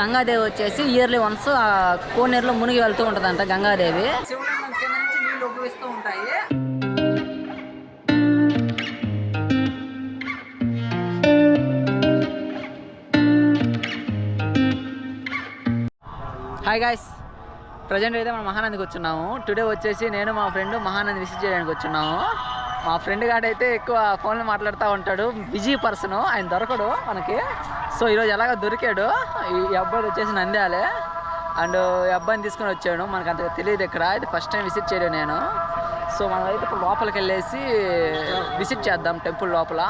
గంగాదేవి వచ్చేసి yearly once ఆ కోనేరులో మునిగి వెళ్తూ ఉంటుందంట గంగాదేవి. శివలింగం కింద నుంచి నీళ్ళు ఉపయోగిస్తూ ఉంటాయి హాయ్ గాయస్ ప్రజెంట్ అయితే మనం మహానందికి వచ్చున్నాము. టుడే వచ్చేసి నేను మా ఫ్రెండ్ మహానంది విసిట్ చేయడానికి వచ్చున్నాము. మా ఫ్రెండ్ గాడైతే ఎక్కువ ఫోన్లో మాట్లాడుతూ ఉంటాడు. బిజీ పర్సన్ ఆయన దొరకడు మనకి. సో ఈరోజు ఎలాగ దొరికాడు. ఈ అబ్బాయి వచ్చేసి నంద్యాలే. అండ్ ఈ అబ్బాయిని తీసుకొని వచ్చాడు. మనకు అంతగా తెలియదు ఇక్కడ ఇది ఫస్ట్ టైం విజిట్ చేయడం నేను. సో మనం అయితే ఇప్పుడు లోపలికి వెళ్ళేసి విజిట్ చేద్దాం టెంపుల్ లోపల.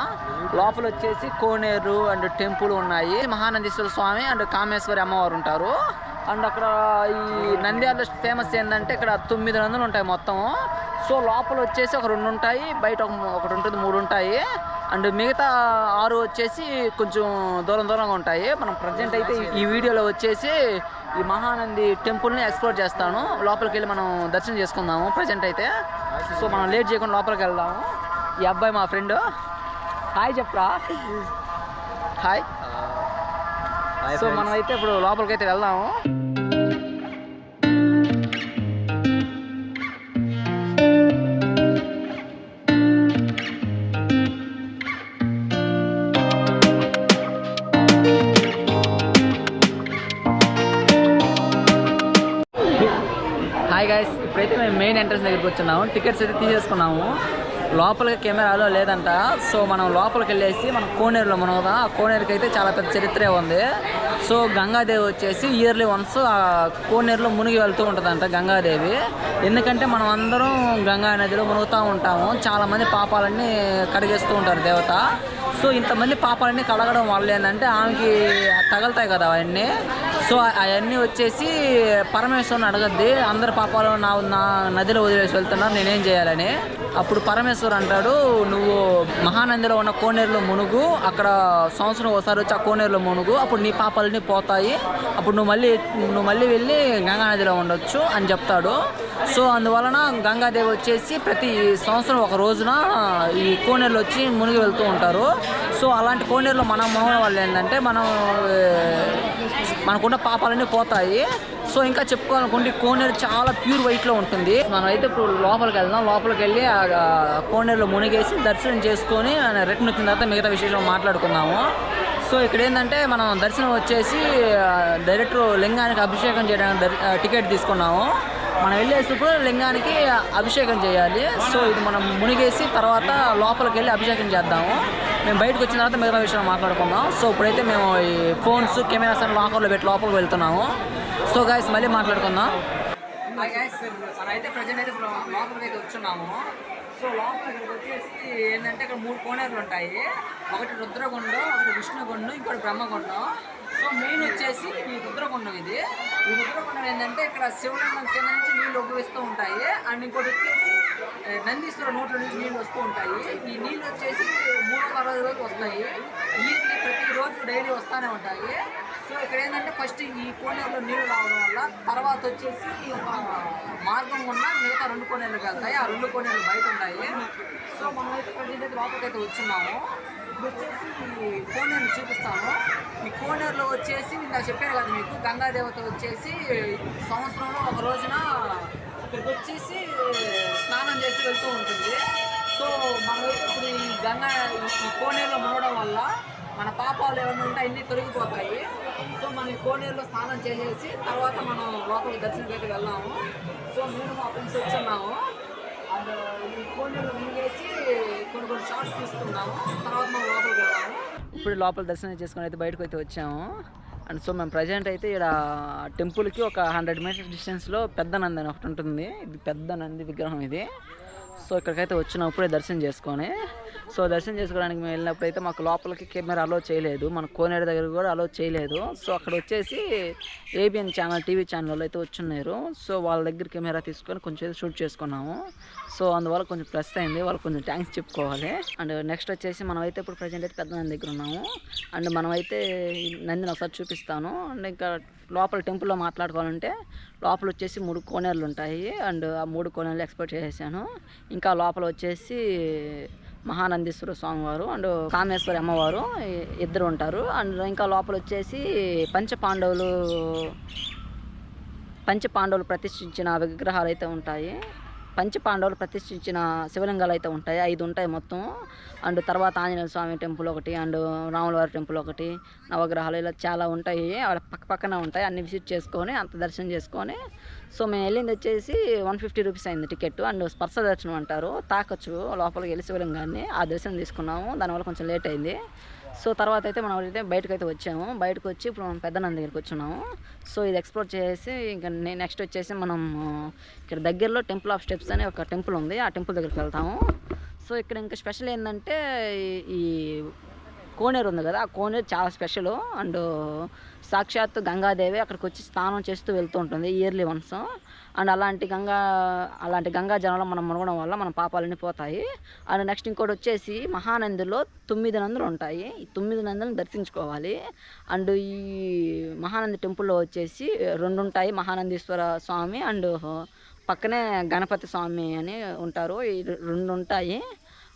లోపల వచ్చేసి కోనేరు అండ్ టెంపుల్ ఉన్నాయి. మహానందీశ్వర స్వామి అండ్ కామేశ్వరి అమ్మవారు ఉంటారు. అండ్ అక్కడ ఈ నంద్యాల ఫేమస్ ఏంటంటే ఇక్కడ తొమ్మిది వందలు ఉంటాయి మొత్తం సో లోపల వచ్చేసి ఒక రెండు ఉంటాయి బయట ఒక ఒకటి ఉంటుంది మూడు ఉంటాయి. అండ్ మిగతా ఆరు వచ్చేసి కొంచెం దూరం దూరంగా ఉంటాయి. మనం ప్రజెంట్ అయితే ఈ- ఈ వీడియోలో వచ్చేసి ఈ మహానంది టెంపుల్ని ఎక్స్ప్లోర్ చేస్తాను. లోపలికి వెళ్ళి మనం దర్శనం చేసుకుందాము ప్రజెంట్ అయితే. సో మనం లేట్ చేయకుండా లోపలికి వెళ్దాము. ఈ అబ్బాయి మా ఫ్రెండ్. హాయ్ చెప్పరా. హాయ్. సో మనం అయితే ఇప్పుడు లోపలికి అయితే వెళ్దాము. హాయ్ గాయస్ ఇప్పుడైతే మేము మెయిన్ ఎంట్రన్స్ దగ్గరికి వచ్చున్నాము. టికెట్స్ అయితే తీసేసుకున్నాము. లోపలికి కెమెరాలో లేదంట. సో మనం లోపలికి వెళ్ళేసి మనం కోనేరులో మునగదాం ఆ కోనేరుకి అయితే చాలా పెద్ద చరిత్రే ఉంది. సో గంగాదేవి వచ్చేసి ఇయర్లీ వన్స్ ఆ కోనేరులో మునిగి వెళ్తూ ఉంటుందంట గంగాదేవి. ఎందుకంటే మనం అందరం గంగా నదిలో మునుగుతూ ఉంటాము. చాలామంది పాపాలన్నీ కడిగేస్తూ ఉంటారు దేవత. సో ఇంతమంది పాపాలన్నీ కడగడం వల్ల ఏంటంటే ఆమెకి తగలుతాయి కదా అవన్నీ. సో అవన్నీ వచ్చేసి పరమేశ్వరుని అడగద్ది అందరి పాపాలు నా నా నదిలో వదిలేసి వెళ్తున్నారు నేనేం చేయాలని? అప్పుడు పరమేశ్వర్ అంటాడు నువ్వు మహానందిలో ఉన్న కోనేరులో మునుగు అక్కడ సంవత్సరం ఒకసారి వచ్చి ఆ కోనేరులో మునుగు అప్పుడు నీ పాపాలన్నీ పోతాయి అప్పుడు నువ్వు మళ్ళీ నువ్వు మళ్ళీ వెళ్ళి గంగా నదిలో ఉండొచ్చు అని చెప్తాడు. సో అందువలన గంగాదేవి వచ్చేసి ప్రతి సంవత్సరం ఒక రోజున ఈ కోనేరులో వచ్చి మునిగి వెళ్తూ ఉంటారు. సో అలాంటి కోనేరులో మనం మునగడం వల్ల ఏంటంటే మనం మనకున్న పాపాలన్నీ పోతాయి. సో ఇంకా చెప్పుకోవాలనుకుంటే కోనేరు చాలా ప్యూర్ వైట్లో ఉంటుంది. మనం అయితే ఇప్పుడు లోపలికి వెళ్దాం. లోపలికి వెళ్ళి ఆ కోనేరులో మునిగేసి దర్శనం చేసుకొని రిటర్న్ వచ్చిన తర్వాత మిగతా విషయంలో మాట్లాడుకుందాము. సో ఇక్కడ ఏంటంటే మనం దర్శనం వచ్చేసి డైరెక్టర్ లింగానికి అభిషేకం చేయడానికి టికెట్ తీసుకున్నాము. మనం వెళ్ళేటప్పుడు లింగానికి అభిషేకం చేయాలి. సో ఇది మనం మునిగేసి తర్వాత లోపలికి వెళ్ళి అభిషేకం చేద్దాము. మేము బయటకు వచ్చిన తర్వాత మిగతా విషయాలు మాట్లాడుకుందాం. సో ఇప్పుడైతే మేము ఈ ఫోన్స్ కెమెరాస్ అన్ని లాకర్లో పెట్టి లోపలికి వెళ్తున్నాము. సో గాయస్ మళ్ళీ మాట్లాడుకుందాం. అయితే ప్రజెంట్ అయితే లోపలికి అయితే వచ్చున్నాము సో లోపల వచ్చేసి ఏంటంటే ఇక్కడ మూడు కోనేరులు ఉంటాయి. ఒకటి రుద్రగుండం ఒకటి విష్ణుగుండం ఇంకోటి బ్రహ్మగుండం. సో మెయిన్ వచ్చేసి ఈ రుద్రగుండం ఇది. ఈ రుద్రగుండం ఏంటంటే ఇక్కడ శివలింగం కింద నుంచి నీళ్ళు ఉపయోగిస్తూ ఉంటాయి. అండ్ ఇంకోటి వచ్చేసి నందీశ్వర నోట్ల నుంచి నీళ్ళు వస్తూ ఉంటాయి. ఈ నీళ్ళు వచ్చేసి మూడు అరవై రోజులు వస్తాయి. ఇయర్లీ ప్రతిరోజు డైలీ వస్తూనే ఉంటాయి. సో ఇక్కడ ఏంటంటే ఫస్ట్ ఈ కోనేరులో నీళ్ళు రావడం వల్ల తర్వాత వచ్చేసి మార్గం ఉన్న మిగతా రెండు కోనేరులకు వెళ్తాయి. ఆ రెండు కోనేరులు బయట ఉంటాయి. సో మనం అయితే ప్రజెంట్ అయితే వచ్చున్నాము వచ్చేసి ఈ కోనేరు చూపిస్తాము. ఈ కోనేరులో వచ్చేసి నేను చెప్పాను కదా మీకు గంగాదేవత వచ్చేసి సంవత్సరంలో ఒక రోజున ఇక్కడికి వచ్చేసి స్నానం చేసి వెళ్తూ ఉంటుంది. సో మనమైతే ఇప్పుడు ఈ గంగా ఈ కోనేరులో మునగడం వల్ల మన పాపాలు ఏమైనా ఉంటే అన్నీ తొలగిపోతాయి. సో మనం కోనేరులో స్నానం చేసేసి తర్వాత మనం లోపల దర్శనంకి అయితే వెళ్ళాము సో మేము మా ఫ్రెండ్స్ వచ్చున్నాము. అండ్ ఈ కోనేరులో మునిగేసి కొన్ని కొన్ని షార్ట్స్ తీసుకున్నాము. తర్వాత మనం లోపలికి వెళ్ళాము ఇప్పుడు లోపల దర్శనం చేసుకొని అయితే బయటకు అయితే వచ్చాము. అండ్ సో మేము ప్రజెంట్ అయితే ఇక్కడ టెంపుల్కి ఒక హండ్రెడ్ మీటర్స్ డిస్టెన్స్లో పెద్ద నంది అని ఒకటి ఉంటుంది. ఇది పెద్ద నంది విగ్రహం ఇది. సో ఇక్కడికైతే వచ్చినప్పుడే దర్శనం చేసుకొని సో దర్శనం చేసుకోవడానికి మేము వెళ్ళినప్పుడు అయితే మాకు లోపలికి కెమెరా అలో చేయలేదు. మన కోనేరు దగ్గర కూడా అలో చేయలేదు. సో అక్కడ వచ్చేసి ఏబిఎన్ ఛానల్ టీవీ ఛానల్ అయితే వచ్చున్నారు. సో వాళ్ళ దగ్గర కెమెరా తీసుకొని కొంచెం షూట్ చేసుకున్నాము. సో అందువల్ల కొంచెం ప్లస్ అయింది. వాళ్ళు కొంచెం థ్యాంక్స్ చెప్పుకోవాలి. అండ్ నెక్స్ట్ వచ్చేసి మనం అయితే ఇప్పుడు ప్రజెంట్ అయితే పెద్ద నంది దగ్గర ఉన్నాము. అండ్ మనమైతే నందిని ఒకసారి చూపిస్తాను. అండ్ ఇంకా లోపల టెంపుల్లో మాట్లాడుకోవాలంటే లోపల వచ్చేసి మూడు కోనేరులు ఉంటాయి. అండ్ ఆ మూడు కోనేరులు ఎక్స్పెక్ట్ చేసేసాను. ఇంకా లోపల వచ్చేసి మహానందీశ్వర స్వామి వారు అండ్ కామేశ్వరి అమ్మవారు ఇద్దరు ఉంటారు. అండ్ ఇంకా లోపల వచ్చేసి పంచ పాండవులు పంచ పాండవులు ప్రతిష్ఠించిన విగ్రహాలు అయితే ఉంటాయి. పంచ పాండవులు ప్రతిష్ఠించిన శివలింగాలు అయితే ఉంటాయి. ఐదు ఉంటాయి మొత్తం. అండ్ తర్వాత ఆంజనేయ స్వామి టెంపుల్ ఒకటి అండ్ రాములవారి టెంపుల్ ఒకటి నవగ్రహాలు ఇలా చాలా ఉంటాయి. అక్కడ పక్క పక్కన ఉంటాయి. అన్ని విజిట్ చేసుకొని అంత దర్శనం చేసుకొని సో మేము వెళ్ళింది వచ్చేసి వన్ ఫిఫ్టీ రూపీస్ అయింది టికెట్ అండ్ స్పర్శ దర్శనం అంటారు. తాకొచ్చు లోపలికి వెళ్ళి కానీ ఆ దర్శనం తీసుకున్నాము. దానివల్ల కొంచెం లేట్ అయింది. సో తర్వాత అయితే మనం అయితే బయటకు అయితే వచ్చాము. బయటకు వచ్చి ఇప్పుడు మనం పెద్దనంద దగ్గరికి వచ్చున్నాము. సో ఇది ఎక్స్ప్లోర్ చేసి ఇంకా నెక్స్ట్ వచ్చేసి మనం ఇక్కడ దగ్గరలో టెంపుల్ ఆఫ్ స్టెప్స్ అనే ఒక టెంపుల్ ఉంది. ఆ టెంపుల్ దగ్గరికి వెళ్తాము. సో ఇక్కడ ఇంకా స్పెషల్ ఏంటంటే ఈ- ఈ కోనేరు ఉంది కదా ఆ కోనేరు చాలా స్పెషల్ అండ్ సాక్షాత్ గంగాదేవి అక్కడికి వచ్చి స్నానం చేస్తూ వెళ్తూ ఉంటుంది ఇయర్లీ వన్స్ అండ్ అలాంటి గంగా అలాంటి గంగా జలంలో మనం మునగడం వల్ల మన పాపాలన్నీ పోతాయి. అండ్ నెక్స్ట్ ఇంకోటి వచ్చేసి మహానందిలో తొమ్మిది నందులు ఉంటాయి. ఈ తొమ్మిది నందులను దర్శించుకోవాలి. అండ్ ఈ మహానంది టెంపుల్లో వచ్చేసి రెండు ఉంటాయి మహానందీశ్వర స్వామి అండ్ పక్కనే గణపతి స్వామి అని ఉంటారు. ఈ రెండు ఉంటాయి.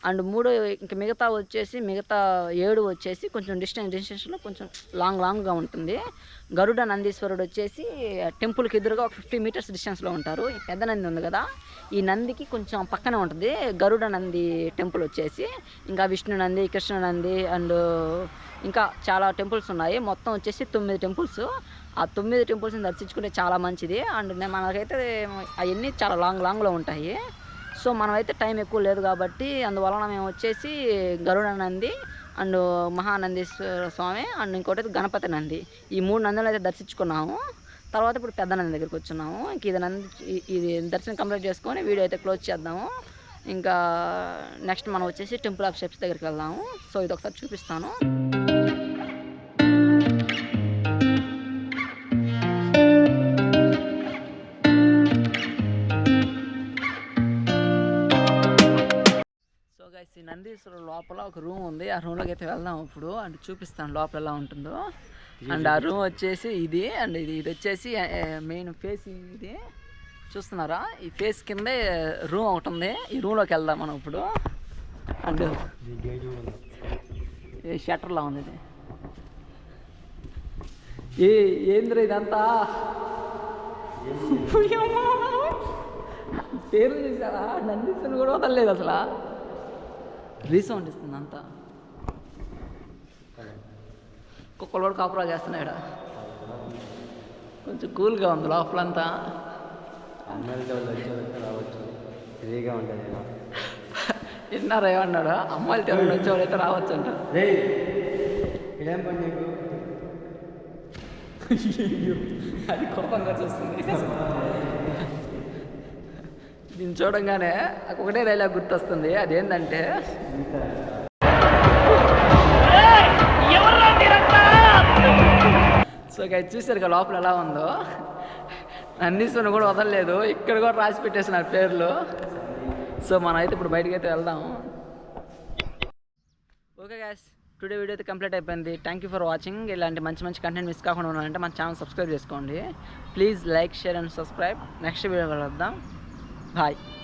అండ్ మూడు ఇంక మిగతా వచ్చేసి మిగతా ఏడు వచ్చేసి కొంచెం డిస్టెన్స్ డిస్టెన్స్లో కొంచెం లాంగ్ లాంగ్గా ఉంటుంది. గరుడ నందీశ్వరుడు వచ్చేసి టెంపుల్కి ఎదురుగా ఒక ఫిఫ్టీ మీటర్స్ డిస్టెన్స్లో ఉంటారు. ఈ పెద్ద నంది ఉంది కదా ఈ నందికి కొంచెం పక్కనే ఉంటుంది. గరుడ నంది టెంపుల్ వచ్చేసి ఇంకా విష్ణు నంది కృష్ణ నంది అండ్ ఇంకా చాలా టెంపుల్స్ ఉన్నాయి. మొత్తం వచ్చేసి తొమ్మిది టెంపుల్స్. ఆ తొమ్మిది టెంపుల్స్ని దర్శించుకుంటే చాలా మంచిది. అండ్ మనకైతే అవన్నీ చాలా లాంగ్ లాంగ్లో ఉంటాయి. సో మనమైతే టైం ఎక్కువ లేదు కాబట్టి అందువలన మేము వచ్చేసి Garuda Nandi and Mahanandeeswara Swamy and ఇంకోటి అయితే గణపతి నంది. ఈ మూడు నందులు అయితే దర్శించుకున్నాము. తర్వాత ఇప్పుడు పెద్ద నంది దగ్గరికి వచ్చున్నాము ఇంక ఇది నంది ఇది దర్శనం కంప్లీట్ చేసుకొని వీడియో అయితే క్లోజ్ చేద్దాము. ఇంకా నెక్స్ట్ మనం వచ్చేసి టెంపుల్ ఆఫ్ స్టెప్స్ దగ్గరికి వెళ్దాము. సో ఇది ఒకసారి చూపిస్తాను. లోపల ఒక రూమ్ ఉంది. ఆ రూమ్లోకి అయితే వెళ్దాం ఇప్పుడు. అండ్ చూపిస్తాను లోపల ఎలా ఉంటుందో. అండ్ ఆ రూమ్ వచ్చేసి ఇది. అండ్ ఇది ఇది వచ్చేసి మెయిన్ ఫేస్ ఇది. చూస్తున్నారా? ఈ ఫేస్ కిందే రూమ్ ఒకటి ఉంది. ఈ రూమ్లోకి వెళ్దాం మనం ఇప్పుడు. అండ్ ఏ షట్టర్లా ఉంది ఇది. ఏ ఏంద్ర ఇదంతా? పేరు చూసారా నందీశ్వరుని కూడా వదలలేదు అసలు. రీసౌండ్ ఇస్తుంది అంతా. కుక్కలు కూడా కాపురాలు చేస్తున్నాయి కొంచెం కూల్గా ఉంది లోపలంతా. ఫ్రీగా ఉంటుంది విన్నారా ఏమన్నాడు? అమ్మాయిలు తెలుగు వచ్చేవాళ్ళైతే రావచ్చు అంట. ఇదేం పని నీకు? అది కోపంగా చూస్తుంది. చూడంగానే ఒకటే డైలాగ్ గుర్తొస్తుంది. అదేంటంటే సో ఇక చూసారు కదా లోపల ఎలా ఉందో. నందీశ్వరుని కూడా వదలలేదు. ఇక్కడ కూడా రాసి పెట్టేసినారు పేర్లు. సో మనం అయితే ఇప్పుడు బయటకి అయితే వెళ్దాం. ఓకే గ్యాస్ టుడే వీడియో అయితే కంప్లీట్ అయిపోయింది. థ్యాంక్ యూ ఫర్ వాచింగ్ ఇలాంటి మంచి మంచి కంటెంట్ మిస్ కాకుండా ఉండాలంటే మన ఛానల్ సబ్స్క్రైబ్ చేసుకోండి. Please like share and subscribe next video కలుద్దాం は。